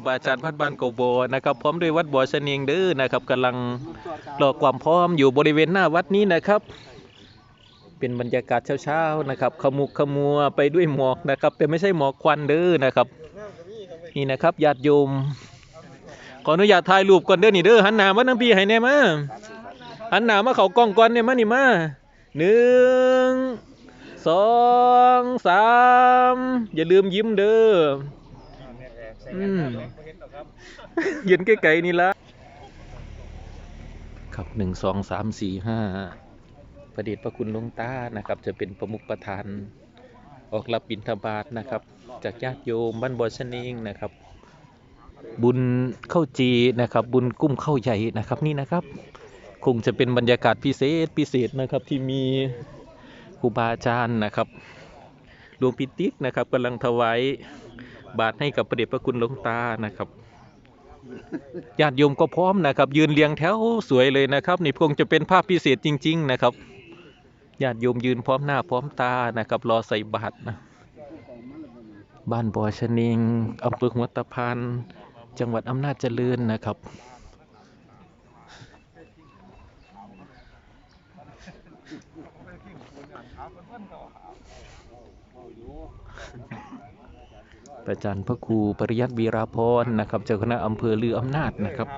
รูบาอาจารย์วัดบ้านโกโบนะครับพร้อมด้วยวัดบ่อชะเนียงเด้อนะครับกำลังรอความพร้อมอยู่บริเวณหน้าวัดนี้นะครับ เป็นบรรยากาศเช้าๆนะครับขมุกขมัวไปด้วยหมอกนะครับ แต่ไม่ใช่หมอกควันเด้อนะครับ นี่นะครับญาติโยม ขออนุญาตถ่ายรูปก่อนเด้อนี่เด้อหันหน้ามาทั้งพี่ให้แน่มาหันหน้ามาเขากล้องก่อนเนี่ยมานี่มาหนึ่งสองสามอย่าลืมยิ้มเด้อ อืมยืนใกล้ๆนี่ละครับหนึ่งสองสามสี่ห้าพระเดชพระคุณหลวงตานะครับ จะเป็นประมุขประธานออกรับบิณฑบาตนะครับ จากญาติโยมบ้านบ่อชะเนิงนะครับ บุญเข้าจีนะครับ บุญกุ้มเข้าใหญ่นะครับนี่นะครับ คงจะเป็นบรรยากาศพิเศษพิเศษนะครับที่มีครูบาอาจารย์นะครับหลวงพิติกนะครับกำลังถวาย บาทให้กับพระเดชพระคุณหลวงตานะครับญาติโยมก็พร้อมนะครับ ยืนเรียงแถวสวยเลยนะครับ นี่คงจะเป็นภาพพิเศษจริง ๆ นะครับญาติโยมยืนพร้อมหน้าพร้อมตานะครับ รอใส่บาตรนะบ้านบ่อชะนิงอำเภอหัวตะพานจังหวัดอำนาจเจริญนะครับ ประจันพระครูปริยัติวีราพรนะครับเจ้าคณะอำเภอลืออำนาจนะครับ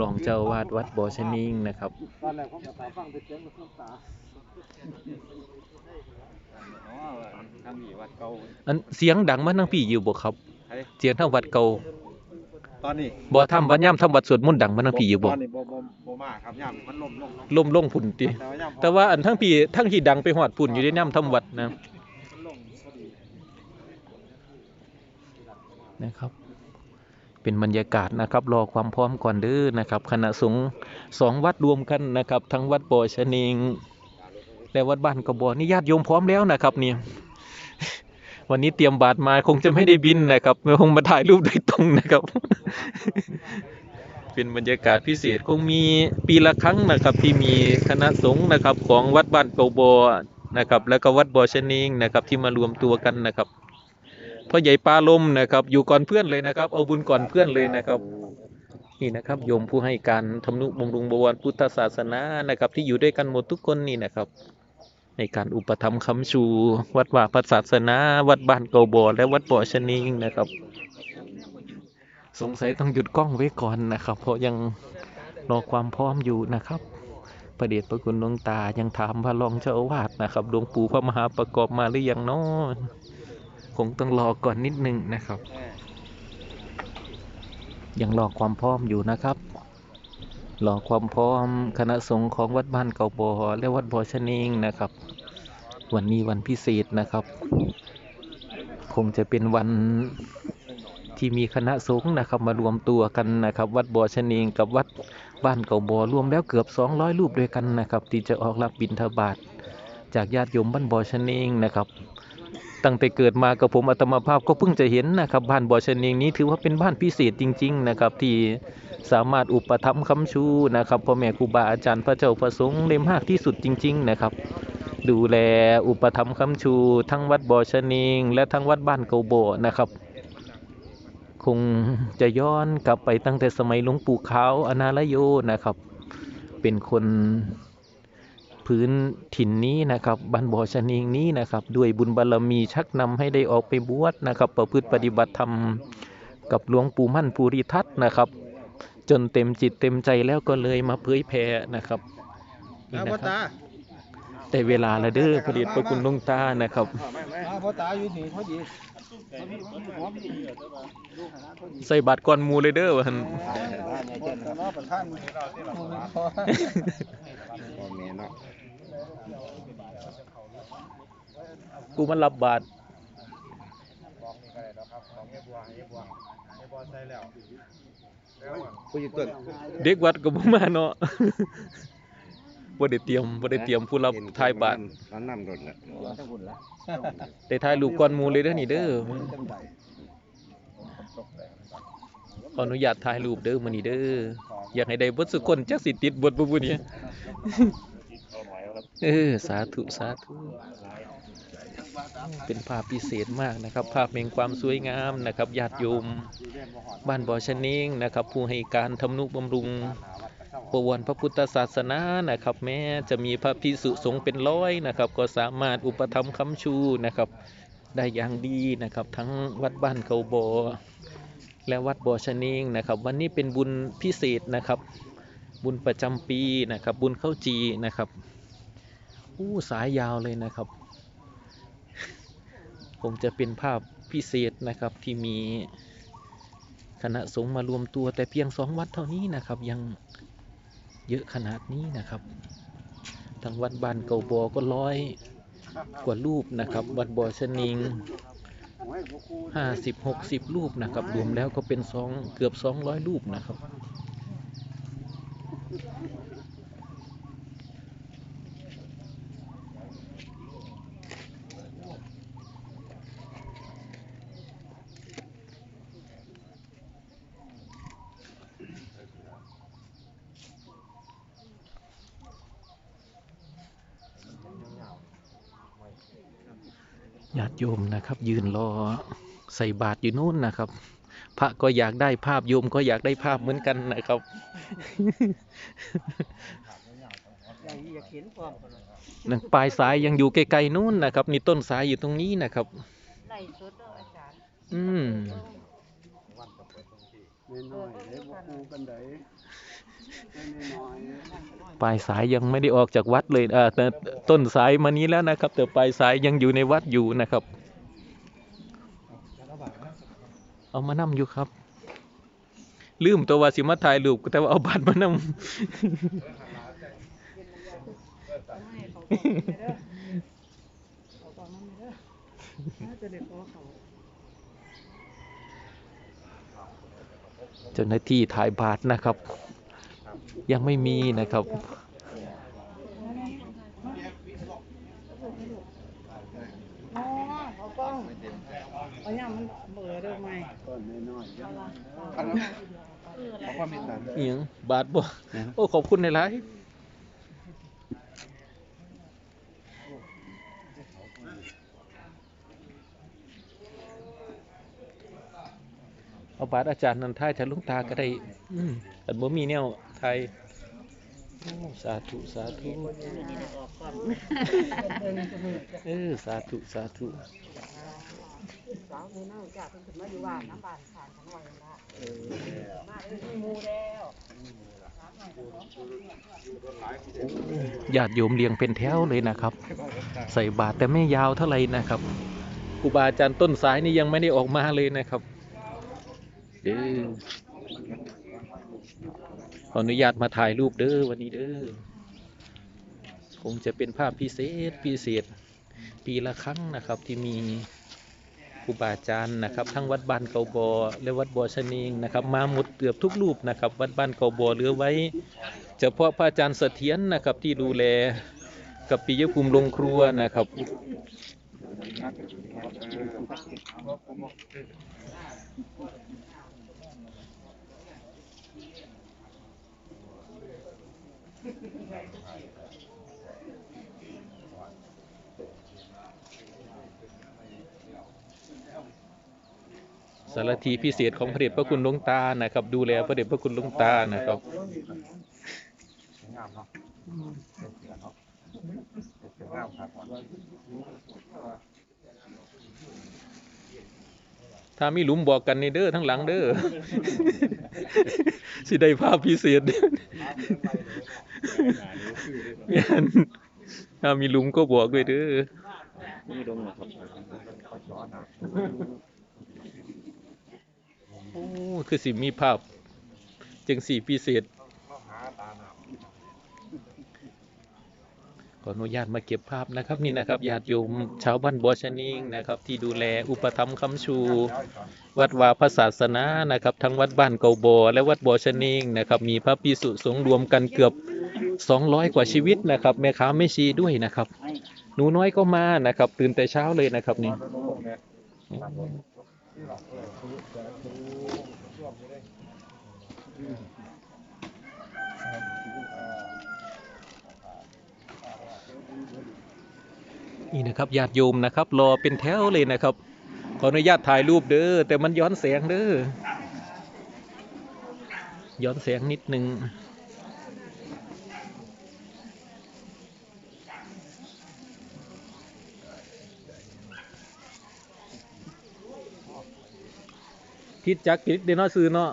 รองเจ้าวาดวัดบ่อชะนิงนะครับตอนแรกผมจะตาฟังไปเสียงมันขึ้นตาทำอีวัดเก่าอันเสียงดังมาทั้งพี่อยู่บ่ครับไอ้เสียงทั้งวัดเก่าตอนนี้บ่ทำวัดย่ำทำวัดสวดมนต์ดังมาทั้งพี่อยู่บ่ตอนนี้บ่บ่บ่มาครับย่ำมันล่มลงเนาะล่มลงพุ่นติแต่ว่าย่ำแต่ว่าอันทั้งพี่ทั้งที่ดังไปหอดพุ่นอยู่ในย่ำทำวัดนะ มันลงพอดี นะครับ เป็นบรรยากาศนะครับ รอความพร้อมก่อนเด้อนะครับคณะสงฆ์สองวัดรวมกันนะครับ ทั้งวัดบ่อชะเนงและวัดบ้านกระบอนี่ญาติโยมพร้อมแล้วนะครับเนี่ยวันนี้เตรียมบาตรมาคงจะไม่ได้บินนะครับคงมาถ่ายรูปโดยตรงนะครับ เป็นบรรยากาศพิเศษคงมีปีละครั้งนะครับ ที่มีคณะสงฆ์นะครับ ของวัดบ้านเกาบอนะครับ แล้วก็วัดบ่อชะเนงนะครับ ที่มารวมตัวกันนะครับ พ่อใหญ่ปลาลมนะครับ อยู่ก่อนเพื่อนเลยนะครับ เอาบุญก่อนเพื่อนเลยนะครับ นี่นะครับโยมผู้ให้การทำนุบำรุงบวรพุทธศาสนานะครับ ที่อยู่ด้วยกันหมดทุกคนนี่นะครับ ในการอุปถัมภ์คำชู วัดว่าพระศาสนา วัดบ้านเกาบอและวัดบ่อชนิงนะครับ สงสัยต้องหยุดกล้องไว้ก่อนนะครับ เพราะยังรอความพร้อมอยู่นะครับประเดชพระคุณหลวงตายังถามพระรองเจ้าอาวาสนะครับหลวงปู่พระมหาประกอบมาหรือยังเนาะ คงต้องรอก่อนนิดนึงนะครับ ยังรอความพร้อมอยู่นะครับรอความพร้อมคณะสงฆ์ของวัดบ้านเก่าบอและวัดบ่อชะเนิงนะครับ วันนี้วันพิเศษนะครับ คงจะเป็นวันที่มีคณะสงฆ์นะครับมารวมตัวกันนะครับ วัดบ่อชะเนิงกับวัดบ้านเก่าบอรวมแล้วเกือบ 200 รูปด้วยกันนะครับ ที่จะออกรับบิณฑบาตจากญาติโยมบ้านบ่อชะเนิงนะครับ ตั้งแต่เกิดมากับผมอัตมาภาพก็เพิ่งจะเห็นนะครับบ้านบ่อชะเนิงนี้ถือว่าเป็นบ้านพิเศษจริง ๆ นะครับ ที่สามารถอุปถัมภ์คำชูนะครับพ่อแม่ครูบาอาจารย์พระเจ้าประสงค์เล่มมากที่สุดจริง ๆ นะครับ ดูแลอุปถัมภ์คำชู ทั้งวัดบ่อชะเนิง และทั้งวัดบ้านเกาโบนะครับ คงจะย้อนกลับไปตั้งแต่สมัยหลวงปู่ขาวอนาลโยนะครับ เป็นคน พื้นถิ่นนี้นะครับบ้านบ่อชะเนิงนี้นะครับ ด้วยบุญบารมีชักนำให้ได้ออกไปบวชนะครับ ประพฤติปฏิบัติธรรมกับหลวงปู่มั่นภูริทัตน์นะครับ จนเต็มจิตเต็มใจแล้วก็เลยมาเผยแผ่นะครับนี่อ้าวนะพ่อครับตาแต่เวลาละเด้อผลิตประคุณหลวงตานะครับอ้าวพ่อตาอยู่นี่พอดีพอดีใส่บาตรก่อนหมูเลยเด้อวะหั่นคนนอกประท่านมือพอพ่อแม่เนาะ กูมันรับบาตรผู้อยู่ต้นเด็กวัดก็บ่มาเนาะบ่ได้เตรียมบ่ได้เตรียมผู้รับทายบาตรร้านน้ำรถน่ะได้ถ่ายรูปก่อนหมูเลยเด้อนี่เด้อขออนุญาตถ่ายรูปเด้อมื้อนี้เด้ออยากให้ได้เบิดสุกคนจักสิติดบทบ่บุนี้ เออ สาธุ สาธุ เป็นภาพพิเศษมากนะครับ ภาพแห่งความสวยงามนะครับญาติโยม บ้านบ่อชะนิงนะครับ ผู้ให้การทำนุบำรุงประวันพระพุทธศาสนานะครับ แม้จะมีพระพิสุสงฆ์เป็นร้อยนะครับ ก็สามารถอุปถัมภ์ค้ำชูนะครับ ได้อย่างดีนะครับ ทั้งวัดบ้านเขาบอและวัดบ่อชะนิงนะครับ วันนี้เป็นบุญพิเศษนะครับ บุญประจำปีนะครับ บุญเข้าจีนะครับ อู้สายยาวเลยนะครับ คงจะเป็นภาพพิเศษนะครับที่มีคณะสงฆ์มารวมตัวแต่เพียงสองวัดเท่านี้นะครับยังเยอะขนาดนี้นะครับทางวัดบ้านเก่าบอก็ร้อยกว่ารูปนะครับ วัดบอชนิงห้าสิบหกสิบรูปนะครับ รวมแล้วก็เป็นสองเกือบสองร้อยรูปนะครับ โยมนะครับ ยืนรอใส่บาตรอยู่นู่นนะครับ พระก็อยากได้ภาพโยมก็อยากได้ภาพเหมือนกันนะครับอยากอยากเห็นความกันเลยนั่นปลายสายยังอยู่ไกลๆนู่นนะครับนี่ต้นสายอยู่ตรงนี้นะครับไล่สดเด้ออาจารย์อืม น้อยๆเด้บ่คู่กันไดน้อยปลายสายยังไม่ได้ออกจากวัดเลยเอ่อแต่ต้นสายมานี้แล้วนะครับ แต่ปลายสายยังอยู่ในวัดอยู่นะครับ เอามานำอยู่ครับ ลืมตัวว่าสิมาถ่ายรูปแต่ว่าเอาบัตรมานำไม่เขาบอกไม่เด้อเขาบอกมันไม่เด้อน่าจะได้ขอเขา เจ้าหน้าที่ถ่ายบาทนะครับ ยังไม่มีนะครับอ๋อเขากล้องเอาอย่างมันเบื่อเด้อไหมๆต้นน้อยๆยังขอความเมตตาเอียงบาทบ่โอ้ขอบคุณในไลฟ์ เอาบาทอาจารย์นันทายแทนหลุงตาก็ได้ อืมแต่บ่มีแนวไทยโอ้สาธุสาธุเออสาธุสาธุสาวมือนั่งจ้าเพิ่นขึ้นมาอยู่บ้านน้ำบานผ่านทั้งวันละมาเอ้ยมีหมูแล้วญาติโยมเรียงเป็นแถวเลยนะครับ ใส่บาตรแต่ไม่ยาวเท่าไหร่นะครับครูบาอาจารย์ต้นสายนี่ยังไม่ได้ออกมาเลยนะครับ เด้อขออนุญาตมาถ่ายรูปเด้อวันนี้เด้อคงจะเป็นภาพพิเศษพิเศษ ปีละครั้งนะครับที่มีครูบาอาจารย์นะครับ ทั้งวัดบ้านเกาบอและวัดบ่อชะนิงนะครับ มาหมดเกือบทุกรูปนะครับ วัดบ้านเกาบอเหลือไว้ เฉพาะพระอาจารย์เสถียรนะครับที่ดูแลกับปิยภูมิโรงครัวนะครับ สารทีพิเศษของพระเดชพระคุณหลวงตานะครับ ดูแลพระเดชพระคุณหลวงตานะครับงามเนาะงามครับถ้ามีหลุมบอกกันในเด้อทั้งหลังเด้อสิได้ภาพพิเศษ แม่นถ้ามีหลุมก็บอกด้วยเด้อนี่ลงนะครับโอ้คือสิมีภาพจังสี่พิเศษ ออนุญาตมาเก็บภาพนะครับนี่นะครับญาติโยมชาวบ้านบัวชนิงนะครับที่ดูแลอุปถัมคำชู วัดวาพระศาสนานะครับทั้งวัดบ้านเกาบอและวัดบัวชนิงนะครับมีพระพิสุสงฆ์รวมกันเกือบ 200 กว่าชีวิตนะครับแม่ค้าไม่ชีด้วยนะครับหนูน้อยก็มานะครับ ตื่นแต่เช้าเลยนะครับนี่ นี่นะครับญาติโยมนะครับรอเป็นแถวเลยนะครับ ขออนุญาตถ่ายรูปเด้อแต่มันย้อนแสงเด้อย้อนแสงนิดนึงทิศจักริดเดยวเนาะซื้อเนาะ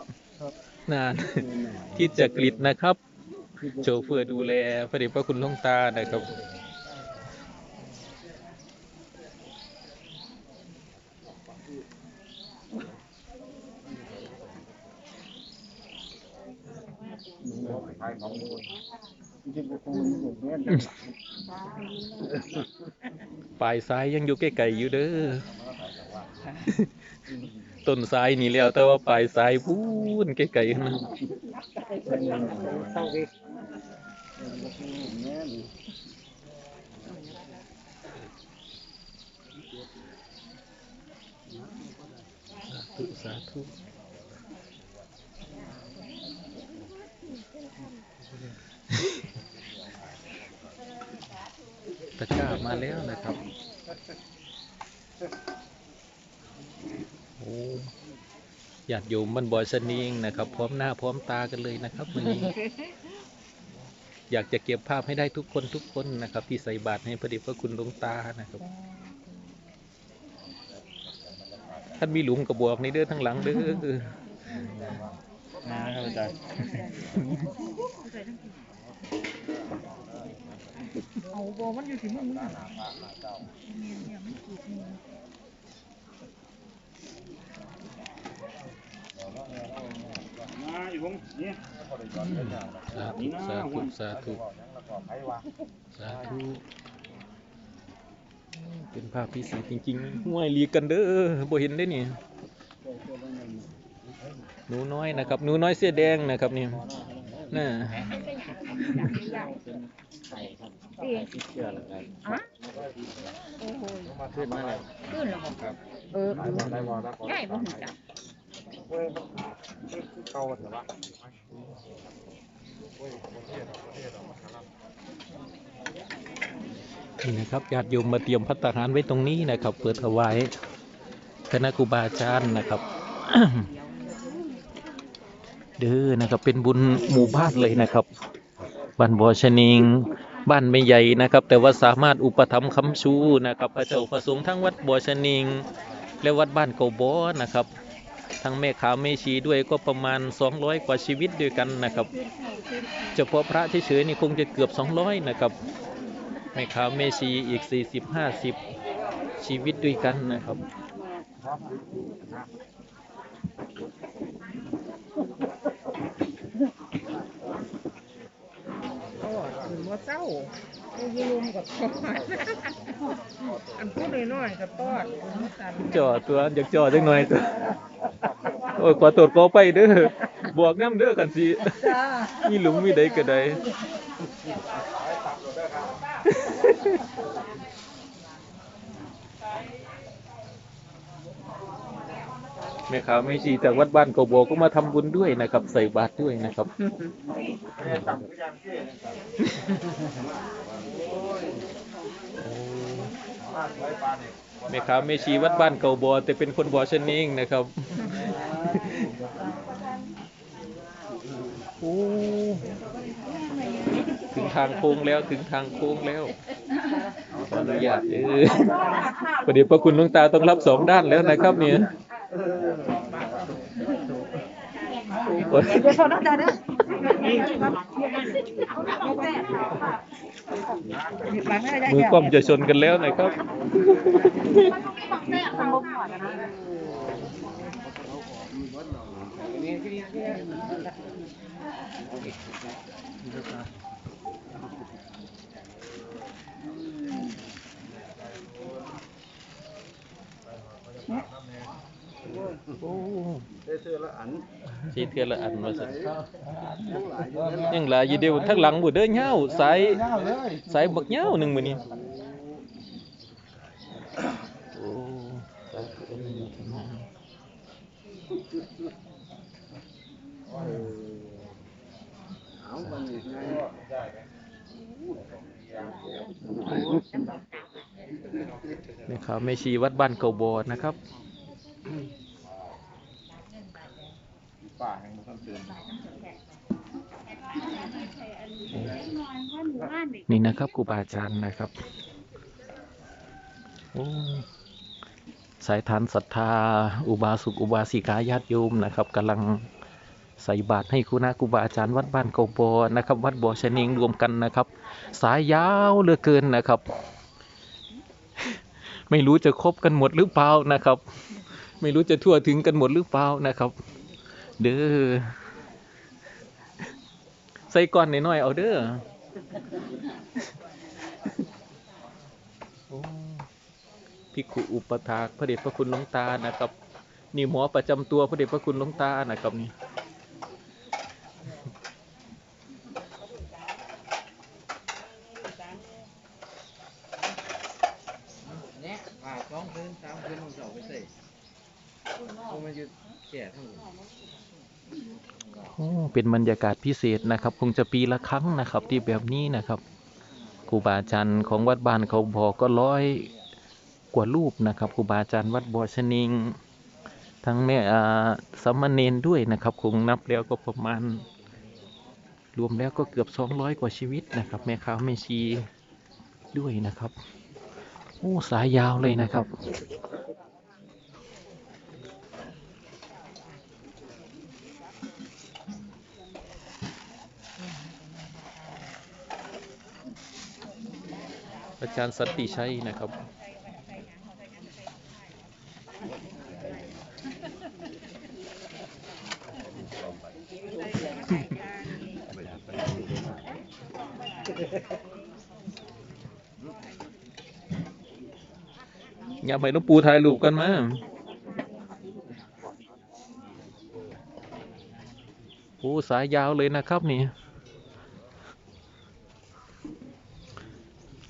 นานทิศจักริดนะครับ โชเฟอร์ดูแลพระเดชพระคุณหลวงตานะครับ ขายของมูลจริงๆก็คงหมดแม่นปลายซ้ายยังอยู่ใกล้ๆอยู่เด้อต้นซ้ายนี่แล้วแต่ว่าปลายซ้ายพูนใกล้ๆนั่นเศร้าอีกแม่นสาธุสาธุ ตะกร้ามาแล้วนะครับโอ้ญาติโยมมันบอยสนิงนะครับ พร้อมหน้าพร้อมตากันเลยนะครับวันนี้ อยากจะเก็บภาพให้ได้ทุกคนทุกคนนะครับ ที่ใส่บาตรให้พระเดชพระคุณหลวงตานะครับท่านมีหลุมกระบอกในเด้อทั้งหลังเด้อ นะครับอาจารย์เอาโบมันอยู่ที่มึงมึงมาอีผมนี่สาธุสาธุสาธุเป็นภาพพิเศษจริงๆห่วยลีกันเด้อบ่เห็นได้นี่ นูน้อยนะครับหนูน้อยเสื้อแดงนะครับนี่น่ะขึ้นมาแล้วขึ้นแล้วครับเออได้บ่ได้บ่ได้บ่ใหญ่บ่หูจักเว้ยเก่าเถอวะนี่นะครับญาติโยมมาเตรียมพัตตาหารไว้ตรงนี้นะครับ เปิดถวายคณะครูบาอาจารย์นะครับ เด้อนะครับ เป็นบุญหมู่บ้านเลยนะครับบ้านบ่อชะนิงบ้านไม่ใหญ่นะครับ แต่ว่าสามารถอุปถัมภ์ค้ำชูนะครับ พระเจ้าประสงค์ทั้งวัดบ่อชะนิง และวัดบ้านเก่าบ่อนะครับทั้งแม่ขาวแม่ชีด้วยก็ประมาณ 200 กว่าชีวิตด้วยกันนะครับเฉพาะพระเฉยๆนี่คงจะเกือบ 200 นะครับแม่ขาวแม่ชีอีก 40-50 ชีวิตด้วยกันนะครับ โอ้ขึ้นบ่เศร้าโอ้ยลุมกับตอดอันพูดน้อยๆกับตอดมันสั่นจ่อตัวอยากจ่อจังหน่อยตัวโอ้ยขอตรวจขอไปเด้อบวกน้ำเด้อกันสิจ้ามีหลุมมีใดก็ได้ แม่ขาวแม่ชีจากวัดบ้านเกาโบก็มาทำบุญด้วยนะครับ ใส่บาตรด้วยนะครับแม่ขาวแม่ชีวัดบ้านเกาบอแต่เป็นคนบอชนเองนะครับโอ้ถึงทางโค้งแล้วถึงทางโค้งแล้วขออนุญาตเออประเดี๋ยวพระคุณหลวงตาต้องรับสองด้านแล้วนะครับเนี่ยโอ้ย เดี๋ยวพอน้องจ้าเด้อมือกล้องจะชนกันแล้วนะครับ โอ้ได้เสื้อละอันชีเทือนละอันมาสิยังหลายอยู่เดียวทั้งหลังบุเด้อเหย้าสายยาวเลยสายบักเหย้าหนึ่งมื้อนี้โอ้สาธุอนุโมทนาเอาบังนี่ไงข่าวแม่ชีวัดบ้านเก่าบอนะครับ ป่าแห่งบุคคลตื่นนี่นะครับครูบาอาจารย์นะครับโอ้สายทานศรัทธา อุบาสกอุบาสิกาญาติโยมนะครับกำลังใส่บาตรให้คุณาครูบาอาจารย์วัดบ้านเกาบอนะครับ วัดบ่อชะเนงรวมกันนะครับ สายยาวเหลือเกินนะครับ ไม่รู้จะครบกันหมดหรือเปล่านะครับ ไม่รู้จะทั่วถึงกันหมดหรือเปล่านะครับ เด้อ ใส่ก้อนหน่อยๆเอาเด้อโอ้ภิกขุอุปถากพระเดชพระคุณหลวงตานะครับ นี่หมอประจำตัวพระเดชพระคุณหลวงตานะครับนี่เนี่ยสองคืนสามคืนมึงจะเอาไปใส่มันจะแก่ทั้งหมด เป็นบรรยากาศพิเศษนะครับ คงจะปีละครั้งนะครับ ที่แบบนี้นะครับครูบาอาจารย์ของวัดบ้านเขาบอกก็ร้อยกว่ารูปนะครับครูบาอาจารย์วัดบ่อชนิง ทั้งแม่อ่าสามเณรด้วยนะครับคงนับแล้วก็ประมาณ รวมแล้วก็เกือบ 200 กว่าชีวิตนะครับ แม่ค้าวแม่ชีด้วยนะครับ โอ้สายยาวเลยนะครับ อาจารย์สันติชัยนะครับ อย่าไปลูกปูถ่ายรูปกันมาโอ้สายยาวเลยนะครับนี่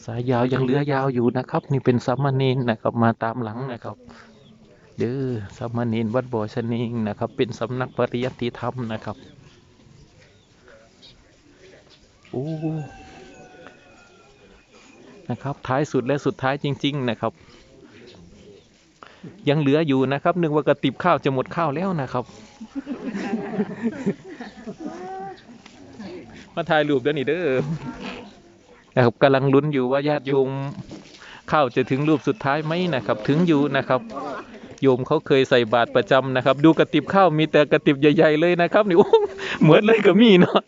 สายยาวยังเหลือยาวอยู่นะครับ นี่เป็นสามเณรนะครับมาตามหลังนะครับเด้อสามเณรวัดบ่อชนิงนะครับ เป็นสำนักปริยัติธรรมนะครับโอ้นะครับท้ายสุดและสุดท้ายจริง ๆ นะครับ ยังเหลืออยู่นะครับนึกว่ากระติบข้าวจะหมดข้าวแล้วนะครับมาถ่ายรูปเดี๋ยวนี้เด้อ นะครับกำลังลุ้นอยู่ว่าญาติโยมเข้าจะถึงรูปสุดท้ายไหมนะครับ ถึงอยู่นะครับ โยมเขาเคยใส่บาตรประจำนะครับ ดูกระติบข้าวมีแต่กระติบใหญ่ ๆ เลยนะครับนี่โอ้เหมือนเลยก็มีเนาะ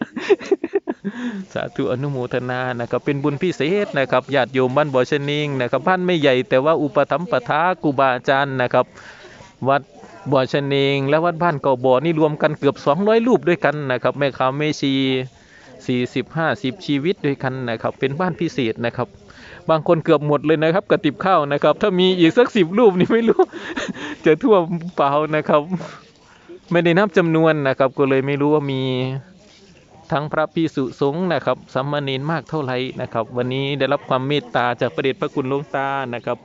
สาธุอนุโมทนานะครับ เป็นบุญพิเศษนะครับญาติโยมบ้านบ่อชะนิงนะครับบ้านไม่ใหญ่แต่ว่าอุปถัมภ์ปทาครูบาอาจารย์นะครับ วัดบ่อชะนิงและวัดบ้านเก่าบ่อนี่รวมกันเกือบ 200 รูปด้วยกันนะครับแม่ค้าแม่ชี สี่สิบห้าสิบชีวิตด้วยกันนะครับ เป็นบ้านพิเศษนะครับ บางคนเกือบหมดเลยนะครับกระติบข้าวนะครับ ถ้ามีอีกสักสิบรูปนี่ไม่รู้ จะทั่วเปล่านะครับ ไม่ได้นับจำนวนนะครับ ก็เลยไม่รู้ว่ามีทั้งพระพิสุสงฆ์นะครับสัมมาเนรมากเท่าไหร่นะครับ วันนี้ได้รับความเมตตาจากพระเดชพระคุณหลวงตานะครับ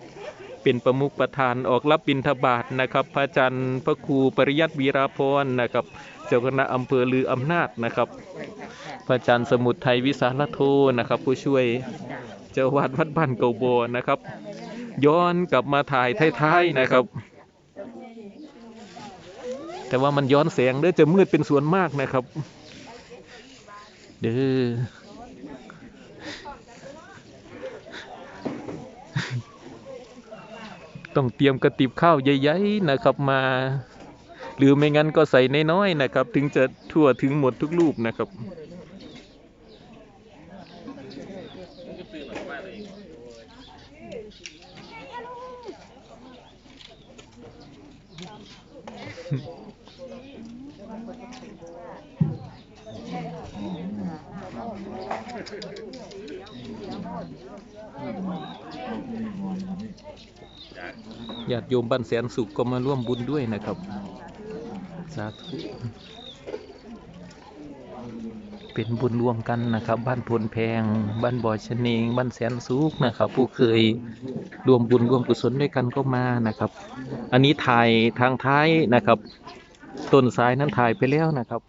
เป็นประมุขประธานออกรับบิณฑบาตนะครับ พระอาจารย์พระครูปริยัติวีราพรนะครับ เจ้าคณะอำเภอลืออำนาจนะครับ พระอาจารย์สมุทรไทยวิสาลโทนะครับ ผู้ช่วยเจ้าวาดวัดบ้านเกาโบนะครับ ย้อนกลับมาถ่ายท้ายๆนะครับ แต่ว่ามันย้อนแสงเด้อจะมืดเป็นส่วนมากนะครับ เด้อต้องเตรียมกระติบข้าวใหญ่ๆนะครับมา หรือไม่งั้นก็ใส่น้อยๆนะครับ ถึงจะทั่วถึงหมดทุกรูปนะครับญาติโยมบ้านแสนสุขก็มาร่วมบุญด้วยนะครับ สาธุ เป็นบุญรวมกันนะครับ บ้านพลแพง บ้านบ่อชะเนงบ้านแสนสุขนะครับ ผู้เคยรวมบุญรวมกุศลด้วยกันก็มานะครับ อันนี้ถ่ายทางท้ายนะครับ ต้นสายนั้นถ่ายไปแล้วนะครับ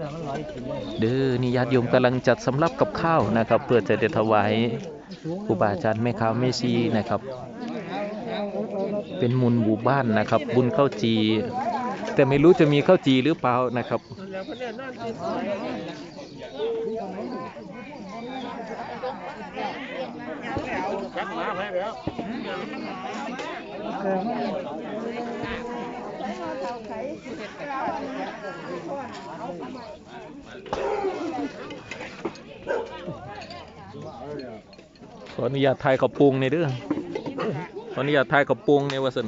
เรามันร้อยกิยเด้อนี่ญาติโยมกำลังจัดสำรับกับข้าวนะครับ เพื่อจะได้ถวายครูบาอาจารย์แม่ค้าแม่ชีนะครับ เป็นมุนหมู่บ้านนะครับ บุญข้าวจี แต่ไม่รู้จะมีข้าวจีหรือเปล่านะครับขออนุญาตถ่ายกระโปรงในอยเด้อขออนุญาตถ่ายกระโปรงในอยว่าสัน